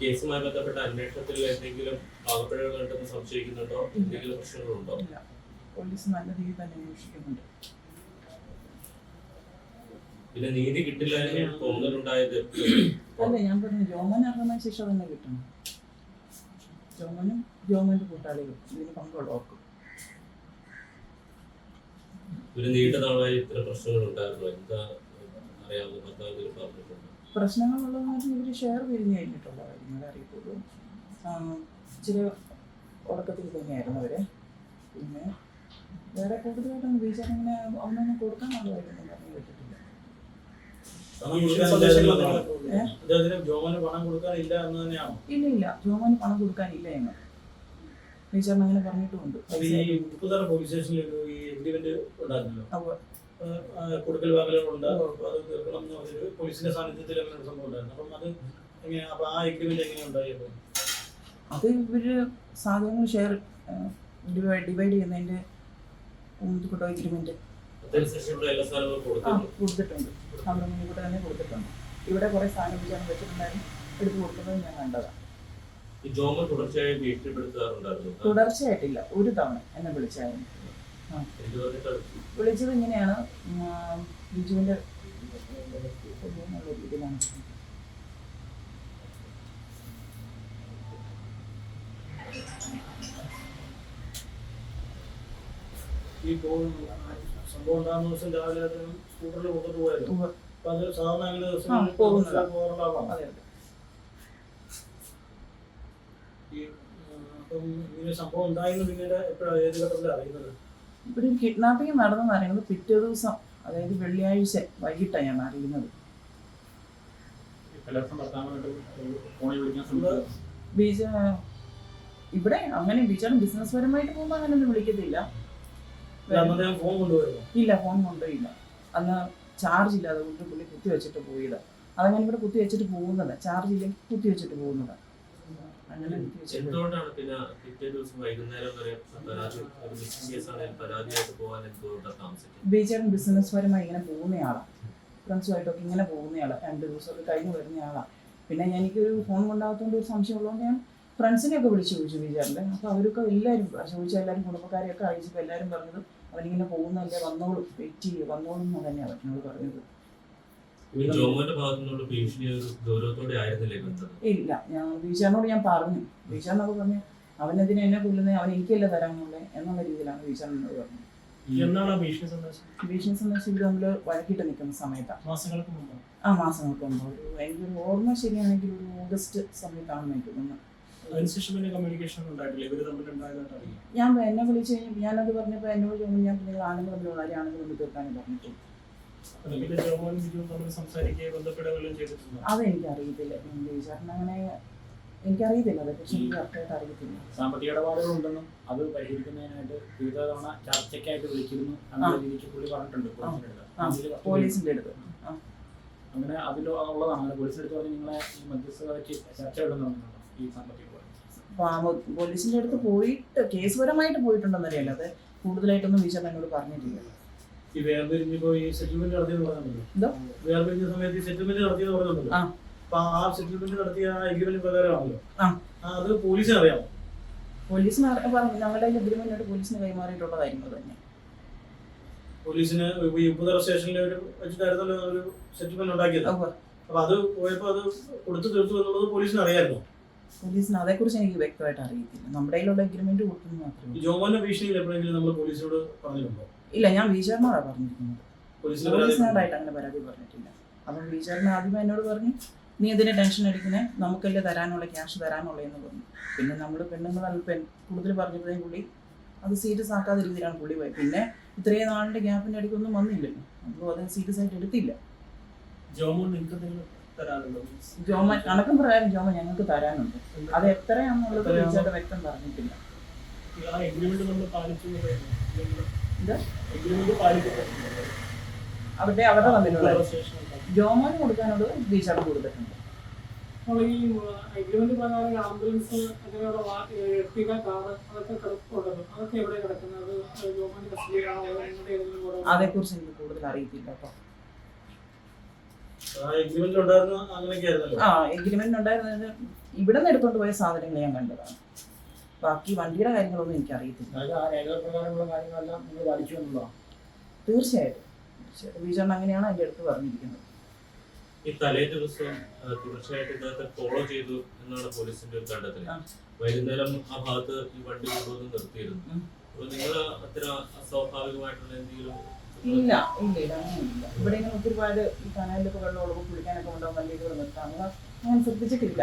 കേസുമായി ബന്ധപ്പെട്ട അന്വേഷണത്തിൽ എന്തെങ്കിലും പാകപ്പിഴകൾ കണ്ടെന്ന് സംശയിക്കുന്നുണ്ടോ? എന്തെങ്കിലും പ്രശ്നങ്ങളുണ്ടോ? പോലീസ് നല്ല രീതിയിൽ തന്നെ അന്വേഷിക്കുന്നുണ്ട്. പിന്നെ നീതി കിട്ടില്ല തോന്നലുണ്ടായത് അല്ല ഞാൻ പറഞ്ഞു ജോമൻ അർഹമായ ശിക്ഷ തന്നെ കിട്ടണം. ജോമനും ജോമന്റെ കൂട്ടാളികളും ഇതിന് പങ്കുള്ളവർക്കും ഒരു നീണ്ട നാളായി ഇത്ര പ്രശ്നങ്ങൾ ഉണ്ടായിരുന്നു. എന്താ അറിയാവുന്ന ഭർത്താവ് പറഞ്ഞിട്ടുണ്ട് പ്രശ്നങ്ങളുള്ളതെന്ന് വെച്ചാൽ ഇവർ ഷെയർ പിരിഞ്ഞ് കഴിഞ്ഞിട്ടുള്ള കാര്യങ്ങൾ അറിയത്തുള്ളൂ ചില ഉറക്കത്തിൽ തന്നെയായിരുന്നു അവരെ. പിന്നെ വേറെ കൂടുതലായിട്ടൊന്നും വിചാരം ഇങ്ങനെ അവനൊന്നും കൊടുക്കാനുള്ളതായിട്ടൊന്നും പറഞ്ഞു കേട്ടിട്ടില്ല എന്ന് ഇല്ല ഇല്ല ജോമോന് പണം കൊടുക്കാനില്ല ഞങ്ങൾ ടീച്ചറിന് അങ്ങനെ പറഞ്ഞിട്ടുമുണ്ട്. കൊടുക്കൽ വാങ്ങലുകളുണ്ട് അത് തീർക്കണം എന്ന് പറഞ്ഞൊരു പോലീസിന്റെ സാന്നിധ്യത്തിൽ അങ്ങനെ ഒരു സംഭവം ഉണ്ടായിരുന്നു. അപ്പം അത് എങ്ങനെ അപ്പൊ ആ എഗ്രിമെന്റ് എങ്ങനെ ഉണ്ടായി അപ്പൊ അത് ഇവർ സാധനങ്ങൾ ഷെയർ ഡിവൈഡ് ചെയ്യുന്നതിന്റെ മുൻകൂട്ട എഗ്രിമെന്റ് കൊടുത്തിട്ടുണ്ട്. നമ്മുടെ മുൻകൂട്ട തന്നെ കൊടുത്തിട്ടുണ്ട്. ഇവിടെ കുറെ സാധനം വിചാരം വെച്ചിട്ടുണ്ടായിരുന്നു. എടുത്തു കൊടുക്കുന്നത് ഞാൻ കണ്ടതാണ് തുടർച്ചയായി തുടർച്ചയായിട്ടില്ല. ഒരു തവണ എന്നെ വിളിച്ചായിരുന്നു. വിളിച്ചത് ഇങ്ങനെയാണ്. ബിജുവിന്റെ ഈ സംഭവം ഉണ്ടാകുന്ന ദിവസം രാവിലെ അദ്ദേഹം സ്കൂട്ടറിൽ കൊണ്ടു പോയായിരുന്നു ഉവ്വ്. അപ്പൊ അത് സാധാരണ അങ്ങനെ ആ, ദിവസം പോകുന്നതാ. പോകാറുള്ള ആളാണ് അതെ അതെ. ഈ അപ്പം ഇങ്ങനെ സംഭവം ഉണ്ടായെന്ന് പിന്നീട് എപ്പോഴാണ് ഏത് ഘട്ടത്തിലാണ് അറിയുന്നത്? ഇവിടെ കിഡ്നാപ്പിംഗ് നടന്നെന്ന് അറിയുന്നത് പിറ്റേ ദിവസം അതായത് വെള്ളിയാഴ്ച വൈകിട്ടാണ് ഞാൻ അറിയുന്നത് ബീജ ഇവിടെ അങ്ങനെ ബീച്ചാണ് ബിസിനസ് പരമായിട്ട് പോകുമ്പോൾ അങ്ങനെ ഒന്നും വിളിക്കത്തില്ല ഇല്ല ഫോൺ കൊണ്ടുപോയില്ല. അന്ന് ചാർജ് ഇല്ലാതെ അതുകൊണ്ട് പുള്ളി കുത്തി വെച്ചിട്ട് പോയത്. അതങ്ങനെ ഇവിടെ കുത്തി വെച്ചിട്ട് പോകുന്നത്. ചാർജ് ഇല്ലെങ്കിൽ കുത്തി വെച്ചിട്ട് പോകുന്നത്. അങ്ങനെ കുത്തി വെച്ചിട്ട് എന്തുകൊണ്ടാണ് പിന്നെ പിറ്റേ ദിവസം വൈകുന്നേരം വരെ പരാതിയായിട്ട് പോകാൻ എന്തുകൊണ്ടാണ് താമസിക്കുന്നത്? ബീച്ചേട്ടൻ ബിസിനസ് പരമായി ഇങ്ങനെ പോകുന്നയാളാണ് ഫ്രണ്ട്സുമായിട്ടൊക്കെ ഇങ്ങനെ പോകുന്നയാളാണ് രണ്ട് ദിവസമൊക്കെ കഴിഞ്ഞ് വരുന്നയാളാണ് പിന്നെ എനിക്കൊരു ഫോൺ കൊണ്ടാകത്തോണ്ട് ഒരു സംശയം ഉള്ളതുകൊണ്ട് ഞാൻ ഫ്രണ്ട്സിനെയൊക്കെ വിളിച്ചു ചോദിച്ചു ബീച്ചാറിന്റെ അപ്പോൾ അവരൊക്കെ എല്ലാവരും ചോദിച്ച എല്ലാവരും കുടുംബക്കാരെയൊക്കെ അയച്ചപ്പോൾ എല്ലാവരും പറഞ്ഞത് അവനിങ്ങനെ പോകുന്നതല്ലേ വന്നോളും വെയിറ്റ് ചെയ്യുക വന്നോളും എന്ന് തന്നെയാണ് എന്നോട് പറഞ്ഞത്. ഇല്ല ഞാൻ ഞാൻ പറഞ്ഞു. ബീച്ചാറിനൊക്കെ പറഞ്ഞു അവനെതിനെ എന്നെ കൊല്ലുന്നത് അവൻ എനിക്കല്ല തരാനുള്ളത് എന്നുള്ള രീതിയിലാണ് ബീച്ചാറിനോട് പറഞ്ഞത്. എന്നാണ് ആ ഭീഷണി സന്ദേശം? നമ്മൾ വഴക്കിട്ട് നിൽക്കുന്ന സമയത്താണ് മാസങ്ങൾക്ക് മുമ്പ്? ആ മാസങ്ങൾക്ക് മുമ്പ്. ഒരു എനിക്കൊരു ഓർമ്മ ശരിയാണെങ്കിൽ ഒരു ഓഗസ്റ്റ് സമയത്താണ് എനിക്ക് തോന്നുന്നു കമ്മ്യൂണിക്കേഷൻ ഉണ്ടായിട്ടില്ല. ഇവർ തമ്മിൽ ഉണ്ടായതായിട്ട് ഞാൻ എന്നെ വിളിച്ചു കഴിഞ്ഞാൽ ഞാനത് പറഞ്ഞപ്പോൾ എന്നോട് ചോദിച്ചു ഞാൻ പിന്നെ ആണുങ്ങൾ തമ്മിൽ തീർക്കാനും പറഞ്ഞിട്ടുള്ളൂ പിന്നെ ജോമോനും ബിജുവും തമ്മിൽ സംസാരിക്കുകയും ബന്ധപ്പെടുകയും ചെയ്തിട്ടുണ്ട്? അതെനിക്ക് അറിയത്തില്ല ചേട്ടൻ അങ്ങനെ എനിക്കറിയത്തില്ല അതേക്കുറിച്ച് എനിക്ക് കറക്റ്റായിട്ട് അറിയത്തില്ല. സാമ്പത്തിക ഇടപാടുകൾ ഉണ്ടെന്നും അത് പരിഹരിക്കുന്നതിനായിട്ട് വിവിധ തവണ ചർച്ചയ്ക്കായിട്ട് വിളിച്ചിരുന്നു അങ്ങനെ ആ. രീതിക്ക് പുള്ളി പറഞ്ഞിട്ടുണ്ട് പോലീസിന്റെ അടുത്ത്. അങ്ങനെ അതിലോ ഉള്ളതാണ്. അങ്ങനെ പോലീസിന്റെ അടുത്ത് പറഞ്ഞ് നിങ്ങളെ ഈ മധ്യസ്ഥത വെച്ച് ചർച്ച ഉണ്ടെന്ന് ഈ സാമ്പത്തിക ഇടപാട്? പാവ- പോലീസിന്റെ അടുത്ത് പോയിട്ട് കേസുപരമായിട്ട് പോയിട്ടുണ്ടെന്നറിയാലോ അത് കൂടുതലായിട്ടൊന്നും വിശദം എന്നോട് പറഞ്ഞിട്ടില്ല ഈ വേർപിരിഞ്ഞിപ്പോ ഈ സെറ്റിൽമെന്റ് നടത്തിയെന്ന് എന്തോ? വേർപിരിഞ്ഞ സമയത്ത് ഈ സെറ്റിൽമെന്റ് നടത്തിയെന്ന് പറഞ്ഞല്ലോ ആ. അപ്പൊ ആ സെറ്റിൽമെന്റ് നടത്തിയ എഗ്രിമെന്റ് പ്രകാരമാണല്ലോ ആ. ആ, അത് പോലീസിന് അറിയാമോ പോലീസിന് ഞങ്ങളുടെ കയ്യിൽ അഗ്രിമെന്റ് പോലീസിന് കൈമാറിയിട്ടുള്ള തന്നെ പോലീസിന് ഈ ഉപ്പുതറ സ്റ്റേഷനിൽ ഒരു വെച്ചിട്ടായിരുന്നല്ലോ ഒരു സെറ്റിൽമെന്റ് ഉണ്ടാക്കിയത്. അപ്പൊ അത് പോയപ്പോ അത് കൊടുത്തു തീർത്തു എന്നുള്ളത് പോലീസിന് അറിയാമല്ലോ പോലീസിന് അതേക്കുറിച്ച് എനിക്ക് വ്യക്തമായിട്ട് അറിയത്തില്ല നമ്മുടെ കയ്യിലുള്ള എഗ്രിമെന്റ് കൊടുക്കുന്നു മാത്രമേ. ജോമോന്റെ ഭീഷണിയിൽ എപ്പോഴെങ്കിലും നമ്മൾ പോലീസിനോട് പറഞ്ഞിട്ടുണ്ടോ ഇല്ല ഞാൻ ബീച്ചറിനോടാണ് പറഞ്ഞിരിക്കുന്നത്. പോലീസിനോടായിട്ട് അങ്ങനെ പരാതി പറഞ്ഞിട്ടില്ല. അപ്പം ബീച്ചറിന് ആദ്യമേ എന്നോട് പറഞ്ഞു നീ ഇതിന് ടെൻഷൻ അടിക്കണേ നമുക്കല്ലേ തരാനുള്ള ക്യാഷ് തരാനുള്ള എന്ന് പറഞ്ഞു. പിന്നെ നമ്മൾ പെണ്ണുങ്ങൾ പെൺ കൂടുതൽ പറഞ്ഞപ്പോഴേ പുള്ളി അത് സീരിയസ് ആക്കാത്ത രീതിയിലാണ് പുള്ളി പോയത്. പിന്നെ ഇത്രയും നാളിന്റെ ഗ്യാപ്പിന്റെ ഒന്നും വന്നില്ലല്ലോ. അപ്പോൾ അത് സീരിയസ് ആയിട്ട് എടുത്തില്ല. ജോമ കണക്കും പ്രകാരം ജോമ ഞങ്ങൾക്ക് തരാനുണ്ട്. അത് എത്രയാണെന്നുള്ളത് വ്യക്തം പറഞ്ഞിട്ടില്ല. തമ്മിലുള്ള ഉപ്പുതറ സ്റ്റേഷനിൽ ജോമോന് കൊടുക്കാനുള്ളത് ബീച്ചറുടെ കൊടുത്തിട്ടുണ്ട്. പ്രകാരം ആംബുലൻസ് അങ്ങനെയുള്ള വാ- എർട്ടിക കാറ് അതൊക്കെ കിടപ്പുണ്ടല്ലോ. അതൊക്കെ എവിടെ കിടക്കുന്നത് അത് ഗവൺമെന്റ് കസ്റ്റഡിയിലാണോ അതോ നിങ്ങളുടെ ഏതെങ്കിലും കൂടെ അതേക്കുറിച്ച് എനിക്ക് കൂടുതൽ അറിയത്തില്ല കേട്ടോ. ആ എഗ്രിമെന്റ് ഉണ്ടായിരുന്നത് ഇവിടെ നിന്ന് എടുത്തോണ്ട് പോയ സാധനങ്ങൾ ഞാൻ കണ്ടതാണ്. ബാക്കി വണ്ടിയുടെ കാര്യങ്ങളൊന്നും എനിക്ക് എന്നുള്ളതാണ് തീർച്ചയായിട്ടും. തീർച്ചയായിട്ടും അങ്ങനെയാണ് എന്റെ അടുത്ത് പറഞ്ഞിരിക്കുന്നത്. ഈ തലേ ദിവസം തുടർച്ചയായിട്ട് ഇദ്ദേഹത്തെ ഫോളോ ചെയ്തു എന്നാണ് പോലീസിന്റെ ഒരു കണ്ടെത്തൽ വൈകുന്നേരം ആ ഭാഗത്ത് ഈ വണ്ടി കൊണ്ടുവന്ന് നിർത്തിയിരുന്നു. അപ്പൊ നിങ്ങൾ അത്ര അസ്വാഭാവികമായിട്ടുള്ള എന്തെങ്കിലും ഇല്ല ഇല്ല ഇല്ല അങ്ങനെയില്ല ഇവിടെ ഇങ്ങനെ ഒത്തിരി ഈ കനാലിലൊക്കെ വെള്ളം ഒഴുകും കുളിക്കാനൊക്കെ ഉണ്ടാവും വണ്ടിയൊക്കെ നിർത്താം. അങ്ങനെ ശ്രദ്ധിച്ചിട്ടില്ല.